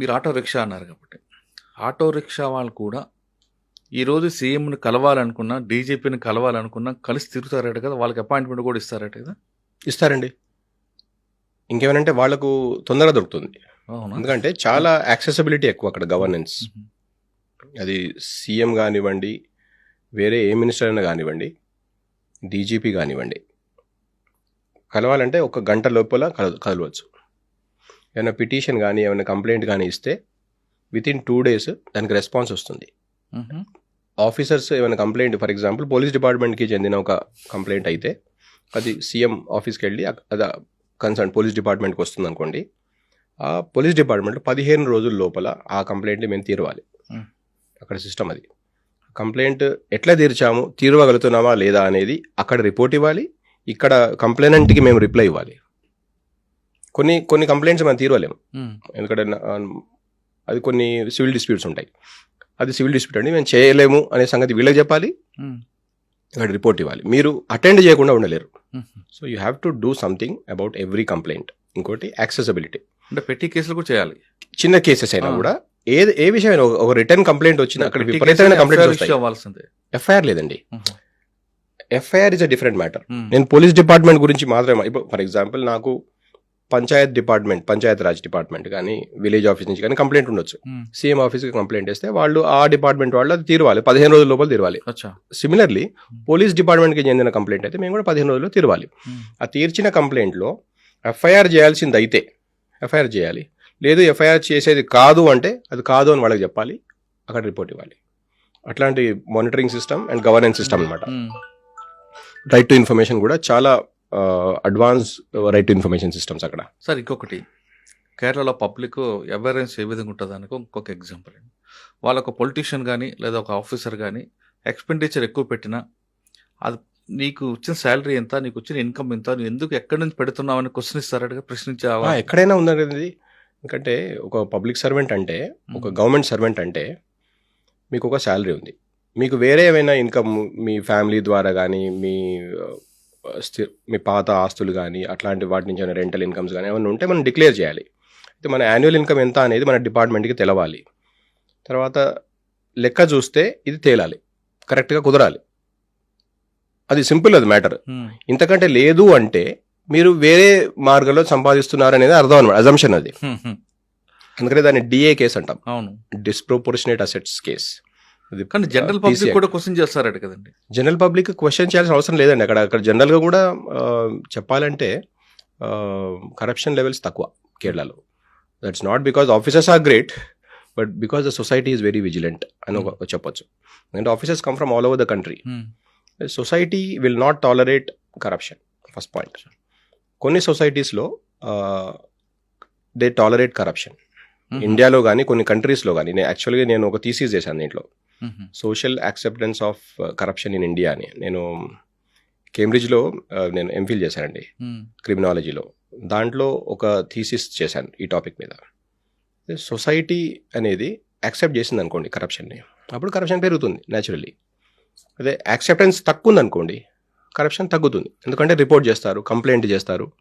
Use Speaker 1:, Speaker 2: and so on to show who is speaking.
Speaker 1: మీరు auto rickshaw అన్నారు కాబట్టి. ఆటో రిక్షా వాళ్ళు కూడా ఈరోజు సీఎంని కలవాలనుకున్నా డీజీపీని కలవాలనుకున్నా కలిసి తిరుగుతారట కదా వాళ్ళకి అపాయింట్మెంట్ కూడా ఇస్తారట కదా?
Speaker 2: ఇస్తారండి. ఇంకేమనంటే వాళ్ళకు తొందరగా దొరుకుతుంది.
Speaker 1: అవునా?
Speaker 2: ఎందుకంటే చాలా యాక్సెసిబిలిటీ ఎక్కువ అక్కడ గవర్నెన్స్. అది సీఎం కానివ్వండి వేరే ఏ మినిస్టర్ అయినా కానివ్వండి డీజీపీ కానివ్వండి కలవాలంటే ఒక గంట లోపల కల కలవచ్చు. ఏమైనా పిటిషన్ కానీ ఏమైనా కంప్లైంట్ కానీ ఇస్తే విత్ ఇన్ టూ డేస్ దానికి రెస్పాన్స్ వస్తుంది. ఆఫీసర్స్ ఏమైనా కంప్లైంట్ ఫర్ ఎగ్జాంపుల్ పోలీస్ డిపార్ట్మెంట్కి చెందిన ఒక కంప్లైంట్ అయితే అది సీఎం ఆఫీస్కి వెళ్ళి అది కన్సర్న్ పోలీస్ డిపార్ట్మెంట్కి వస్తుంది అనుకోండి ఆ పోలీస్ డిపార్ట్మెంట్ పదిహేను రోజుల లోపల ఆ కంప్లైంట్ని మేము తీరవాలి. అక్కడ సిస్టమ్ అది కంప్లైంట్ ఎట్లా తీర్చాము తీరవగలుగుతున్నామా లేదా అనేది అక్కడ రిపోర్ట్ ఇవ్వాలి ఇక్కడ కంప్లైనెంట్కి మేము రిప్లై ఇవ్వాలి కొన్ని కొన్ని కంప్లైంట్స్ మనం తీరవలేము. ఎందుకంటే అది కొన్ని సివిల్ డిస్ప్యూట్స్ ఉంటాయి అది సివిల్ డిస్ప్యూట్ అండి మేము చేయలేము అనే సంగతి వీళ్ళకి చెప్పాలి
Speaker 1: మ్మ్.
Speaker 2: అక్కడ రిపోర్ట్ ఇవ్వాలి మీరు అటెండ్ చేయకుండా ఉండలేరు. So you have to do something about every complaint ఇంకోటి యాక్సెసిబిలిటీ
Speaker 1: అంటే పెట్టి కేసులు కూడా చేయాలి
Speaker 2: చిన్న కేసెస్ అయినా. కూడా ఏ ఏ విషయమైనా ఒక- రిటర్న్ కంప్లైంట్ వచ్చింది అక్కడ విపరీతమైన
Speaker 1: అవ్వాల్సిందే
Speaker 2: ఎఫ్ఐఆర్ లేదండి. FIR is a different matter. నేను పోలీస్ డిపార్ట్మెంట్ గురించి మాత్రమే ఇప్పుడు ఫర్ ఎగ్జాంపుల్ నాకు పంచాయత్ డిపార్ట్మెంట్ పంచాయత్ రాజ్ డిపార్ట్మెంట్ కానీ విలేజ్ ఆఫీస్ నుంచి కానీ కంప్లైంట్ ఉండొచ్చు.
Speaker 1: మ్మ్.
Speaker 2: సీఎం ఆఫీస్కి కంప్లైంట్ ఇస్తే వాళ్ళు ఆ డిపార్ట్మెంట్ వాళ్ళు అది తీరవాలి. పదిహేను రోజుల లోపల తీరవాలి.
Speaker 1: అచ్చా.
Speaker 2: సిమిలర్లీ పోలీస్ డిపార్ట్మెంట్కి చెందిన కంప్లైంట్ అయితే మేము కూడా పదిహేను రోజుల్లో తీరవాలి.
Speaker 1: మ్మ్.
Speaker 2: ఆ తీర్చిన కంప్లైంట్లో ఎఫ్ఐఆర్ చేయాల్సింది అయితే ఎఫ్ఐఆర్ చేయాలి. లేదు ఎఫ్ఐఆర్ చేసేది కాదు అంటే అది కాదు అని వాళ్ళకి చెప్పాలి. అక్కడ రిపోర్ట్ ఇవ్వాలి. అట్లాంటి monitoring system and governance system అనమాట. రైట్ టు ఇన్ఫర్మేషన్ కూడా చాలా advance right to information systems అక్కడ.
Speaker 1: సార్ ఇంకొకటి. కేరళలో పబ్లిక్ అవేర్నెస్ ఏ విధంగా ఉంటుంది అనుకో ఇంకొక ఎగ్జాంపుల్ వాళ్ళ ఒక పొలిటీషియన్ కానీ లేదా ఒక ఆఫీసర్ కానీ ఎక్స్పెండిచర్ ఎక్కువ పెట్టినా అది నీకు వచ్చిన శాలరీ ఎంత నీకు వచ్చిన ఇన్కమ్ ఎంత నువ్వు ఎందుకు ఎక్కడి నుంచి పెడుతున్నావు అని క్వశ్చన్ ఇస్తారట ప్రశ్నించే
Speaker 2: ఆ,
Speaker 1: అవ-
Speaker 2: ఎక్కడైనా ఉందండి ఇది ఎందుకంటే ఒక పబ్లిక్ సర్వెంట్ అంటే ఒక గవర్నమెంట్ సర్వెంట్ అంటే మీకు ఒక శాలరీ ఉంది. మీకు వేరే ఏమైనా ఇన్కమ్ మీ ఫ్యామిలీ ద్వారా కానీ మీ మీ పాత ఆస్తులు కానీ అట్లాంటి వాటి నుంచి ఏమైనా రెంటల్ ఇన్కమ్స్ కానీ ఏమైనా ఉంటే మనం డిక్లేర్ చేయాలి. అయితే మన యాన్యువల్ ఇన్కమ్ ఎంత అనేది మన డిపార్ట్మెంట్కి తెలవాలి. తర్వాత లెక్క చూస్తే ఇది తేలాలి. కరెక్ట్గా కుదరాలి. అది సింపుల్ అది మ్యాటర్
Speaker 1: మ్మ్.
Speaker 2: ఇంతకంటే లేదు అంటే మీరు వేరే మార్గంలో సంపాదిస్తున్నారు అనేది అర్థం అనమాట. అజంప్షన్ అది.
Speaker 1: హ్మ్, హ్మ్.
Speaker 2: అందుకనే దాన్ని డిఏ కేసు అంటాం.
Speaker 1: అవును.
Speaker 2: డిస్ప్రోపోర్షనేట్ అసెట్స్ కేస్
Speaker 1: కానీ జనరల్ పబ్లిక్ కూడా క్వశ్చన్ చేస్తారట కదండి.
Speaker 2: జనరల్ పబ్లిక్ క్వశ్చన్ చేయాల్సిన అవసరం లేదండి. అక్కడ అక్కడ జనరల్గా కూడా చెప్పాలంటే కరప్షన్ లెవెల్స్ తక్కువ కేరళలో. That's not because officers are great but because the society is very vigilant అని ఒక చెప్పొచ్చు. ఎందుకంటే officers come from all over the country. Society will not tolerate corruption first point కొన్ని సొసైటీస్లో దే టాలరేట్ కరప్షన్. ఇండియాలో కానీ కొన్ని కంట్రీస్లో కానీ నేను యాక్చువల్గా నేను ఒక థీసీస్ చేశాను దీంట్లో. Social acceptance of corruption in India అని. నేను కేంబ్రిడ్జ్లో uh, నేను ఎంఫిల్ చేశానండి. క్రిమినాలజీలో దాంట్లో ఒక థీసిస్ చేశాను ఈ టాపిక్ మీద. సొసైటీ అనేది యాక్సెప్ట్ చేసింది అనుకోండి కరప్షన్ని అప్పుడు కరప్షన్ పెరుగుతుంది న్యాచురల్లీ అదే యాక్సెప్టెన్స్ తక్కువ ఉంది అనుకోండి కరప్షన్ తగ్గుతుంది. ఎందుకంటే రిపోర్ట్ చేస్తారు కంప్లైంట్ చేస్తారు.